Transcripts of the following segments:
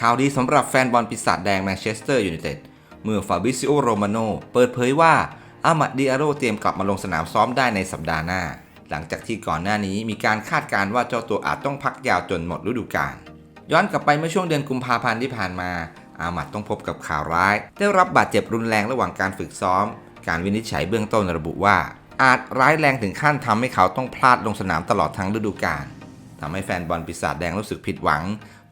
ข่าวดีสำหรับแฟนบอลปีศาจแดงแมนเชสเตอร์ยูไนเต็ดเมื่อฟาบิซิโอโรมาโนเปิดเผยว่าอามัดดิอาโรเตรียมกลับมาลงสนามซ้อมได้ในสัปดาห์หน้า หลังจากที่ก่อนหน้านี้มีการคาดการณ์ว่าเจ้าตัวอาจต้องพักยาวจนหมดฤดูกาลย้อนกลับไปเมื่อช่วงเดือนกุมภาพันธ์ที่ผ่านมา อามัดต้องพบกับข่าวร้าย ได้รับบาดเจ็บรุนแรงระหว่างการฝึกซ้อม การวินิจฉัยเบื้องต้นระบุว่า อาจร้ายแรงถึงขั้นทำให้เขาต้องพลาดลงสนามตลอดทั้งฤดูกาลทำให้แฟนบอลปีศาจแดงรู้สึกผิดหวัง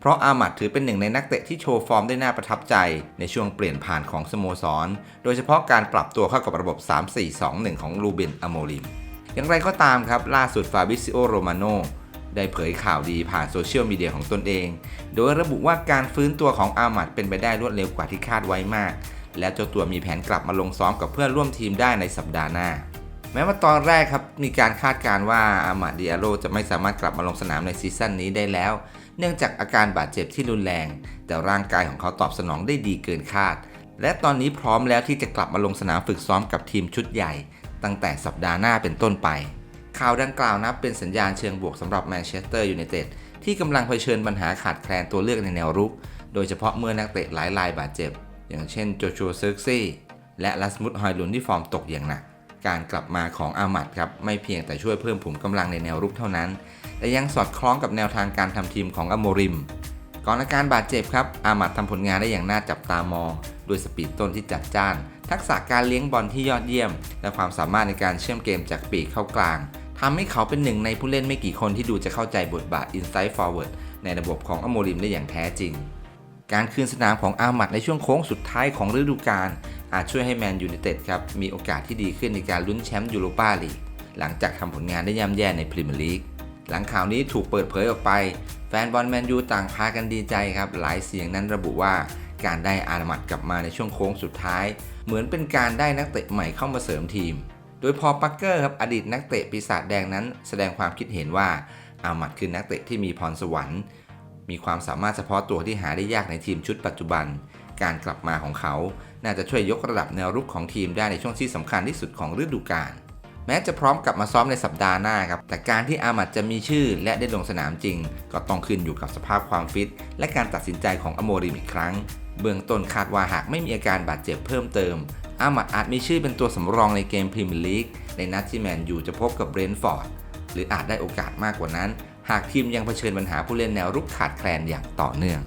ราะอามัดถือเป็นหนึ่งในนักเตะที่โชว์ฟอร์มได้น่าประทับใจในช่วงเปลี่ยนผ่านของสโมสร โดยเฉพาะการปรับตัวเข้ากับระบบ 3-4-2-1 ของลูเบนอโมลิม อย่างไรก็ตามครับ ล่าสุดฟาบิซิโอโรมาโนได้เผยข่าวดีผ่านโซเชียลมีเดียของตนเอง โดยระบุว่าการฟื้นตัวของอามัดเป็นไปได้รวดเร็วกว่าที่คาดไว้มาก และเจ้าตัวมีแผนกลับมาลงซ้อมกับเพื่อนร่วมทีมได้ในสัปดาห์หน้า แม้ว่าตอนแรกครับมีการคาดการณ์ว่าอามาดิอาโรจะไม่สามารถกลับมาลงสนามในซีซั่นนี้ได้แล้ว เนื่องจากอาการบาดเจ็บที่รุนแรง แต่ร่างกายของเขาตอบสนองได้ดีเกินคาด และตอนนี้พร้อมแล้วที่จะกลับมาลงสนามฝึกซ้อมกับทีมชุดใหญ่ ตั้งแต่สัปดาห์หน้าเป็นต้นไป ข่าวดังกล่าวนับเป็นสัญญาณเชิงบวกสำหรับแมนเชสเตอร์ยูไนเต็ดที่กำลังเผชิญปัญหาขาดแคลนตัวเลือกในแนวรุก โดยเฉพาะเมื่อนักเตะหลายรายบาดเจ็บ อย่างเช่นโจชัวเซิร์กซี่และลัสมุดฮอยลุนที่ฟอร์มตกอย่างหนัก การกลับมาของอามัดครับไม่เพียงแต่ช่วยเพิ่มผุมกำลังในแนวรุกเท่านั้น แต่ยังสอดคล้องกับแนวทางการทำทีมของอโมริม ก่อนอาการบาดเจ็บครับอามัดทำผลงานได้อย่างน่าจับตามองด้วยสปีดต้นที่จัดจ้าน ทักษะการเลี้ยงบอลที่ยอดเยี่ยม และความสามารถในการเชื่อมเกมจากปีกเข้ากลางทำให้เขาเป็นหนึ่งในผู้เล่นไม่กี่คนที่ดูจะเข้าใจบทบาท inside forward ในระบบของอโมริมได้อย่างแท้จริง การคืนสนามของอามัดในช่วงโค้งสุดท้ายของฤดูกาล อาจช่วยให้แมนยูไนเต็ดครับมีโอกาสที่ดีขึ้นในการลุ้นแชมป์ยูโรปาลีกหลังจากทำผลงานได้ย่ำแย่ในพรีเมียร์ลีกหลังข่าวนี้ถูกเปิดเผยออกไป แฟนบอลแมนยูต่างพากันดีใจครับ หลายเสียงนั้นระบุว่าการได้อารมัดกลับมาในช่วงโค้งสุดท้าย เหมือนเป็นการได้นักเตะใหม่เข้ามาเสริมทีม โดยพอปักเกอร์ครับอดีตนักเตะปีศาจแดงนั้น แสดงความคิดเห็นว่าอามัดคือนักเตะที่มีพรสวรรค์ มีความสามารถเฉพาะตัวที่หาได้ยากในทีมชุดปัจจุบัน การกลับมาของเขาน่าจะช่วยยกระดับแนวรุกของทีมได้ในช่วงที่สำคัญที่สุดของฤดูกาลแม้จะพร้อมกลับมาซ้อมในสัปดาห์หน้าครับ แต่การที่อามัดจะมีชื่อและได้ลงสนามจริง ก็ต้องขึ้นอยู่กับสภาพความฟิต และการตัดสินใจของอโมริมอีกครั้ง เบื้องต้นคาดว่าหากไม่มีอาการบาดเจ็บเพิ่มเติม อามัดอาจมีชื่อเป็นตัวสำรองในเกมพรีเมียร์ลีกในนัดที่แมนยูจะพบกับเบรนท์ฟอร์ด หรืออาจได้โอกาสมากกว่านั้น หากทีมยังเผชิญปัญหาผู้เล่นแนวรุกขาดแคลนอย่างต่อเนื่อง